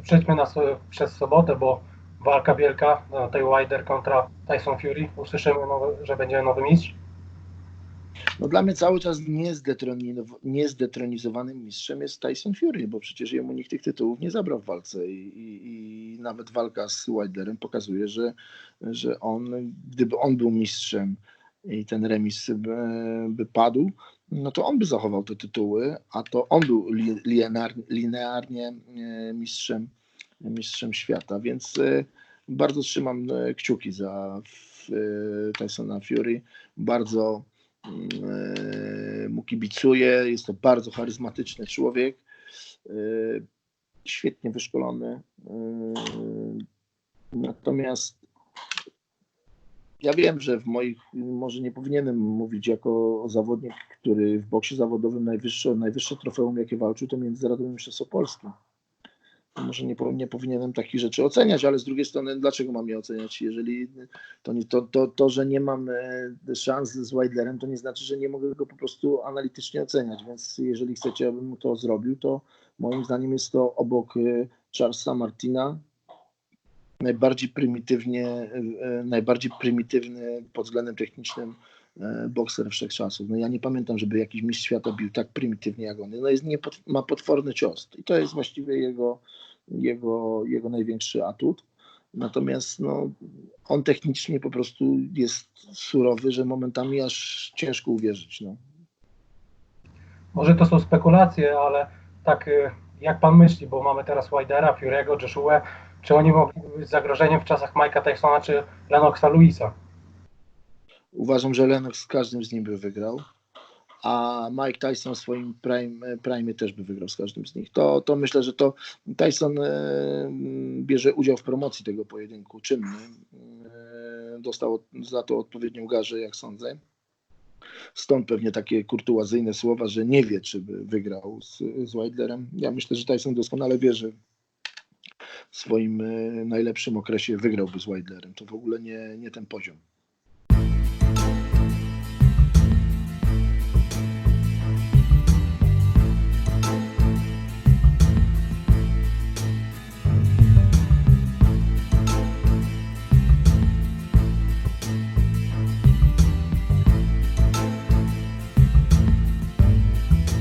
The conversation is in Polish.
przejdźmy na, so- przez sobotę, bo walka wielka, no, tej Wilder kontra Tyson Fury. Usłyszymy, nowy, że będzie nowy mistrz. No dla mnie cały czas niezdetronizowany mistrzem jest Tyson Fury, bo przecież jemu nikt tych tytułów nie zabrał w walce i, i, i nawet walka z Wilderem pokazuje, że, że on, gdyby on był mistrzem i ten remis by, by padł, no to on by zachował te tytuły, a to on był li, linearnie, e, mistrzem, mistrzem świata, więc e, bardzo trzymam e, kciuki za Tysona Fury. Bardzo e, mu kibicuję. Jest to bardzo charyzmatyczny człowiek. Świetnie wyszkolony. Natomiast ja wiem, że w moich, może nie powinienem mówić jako zawodnik, który w boksie zawodowym najwyższe, najwyższe trofeum, jakie walczył, to Międzynarodowe Mistrzostwo Może nie, nie powinienem takich rzeczy oceniać, ale z drugiej strony, dlaczego mam je oceniać, jeżeli to, nie, to, to, to że nie mam e, szans z Wilderem, to nie znaczy, że nie mogę go po prostu analitycznie oceniać, więc jeżeli chcecie, abym to zrobił, to moim zdaniem jest to obok e, Charlesa Martina najbardziej prymitywnie, e, najbardziej prymitywny pod względem technicznym e, bokser wszechczasów. No ja nie pamiętam, żeby jakiś mistrz świata bił tak prymitywnie jak on. No jest nie, ma potworny cios i to jest właściwie jego, jego, jego największy atut. Natomiast no, on technicznie po prostu jest surowy, że momentami aż ciężko uwierzyć. No. Może to są spekulacje, ale tak y, jak pan myśli, bo mamy teraz Wilder'a, Fury'ego, Joshua, czy oni mogliby być zagrożeniem w czasach Mike'a Tysona czy Lennoxa Louisa? Uważam, że Lennox z każdym z nim by wygrał, a Mike Tyson w swoim prime, prime też by wygrał z każdym z nich. To, to myślę, że to Tyson e, bierze udział w promocji tego pojedynku czynny. E, dostał za to odpowiednią garzę, jak sądzę. Stąd pewnie takie kurtuazyjne słowa, że nie wie, czy by wygrał z, z Wilderem. Ja myślę, że Tyson doskonale wie, że w swoim e, najlepszym okresie wygrałby z Wilderem. To w ogóle nie, nie ten poziom.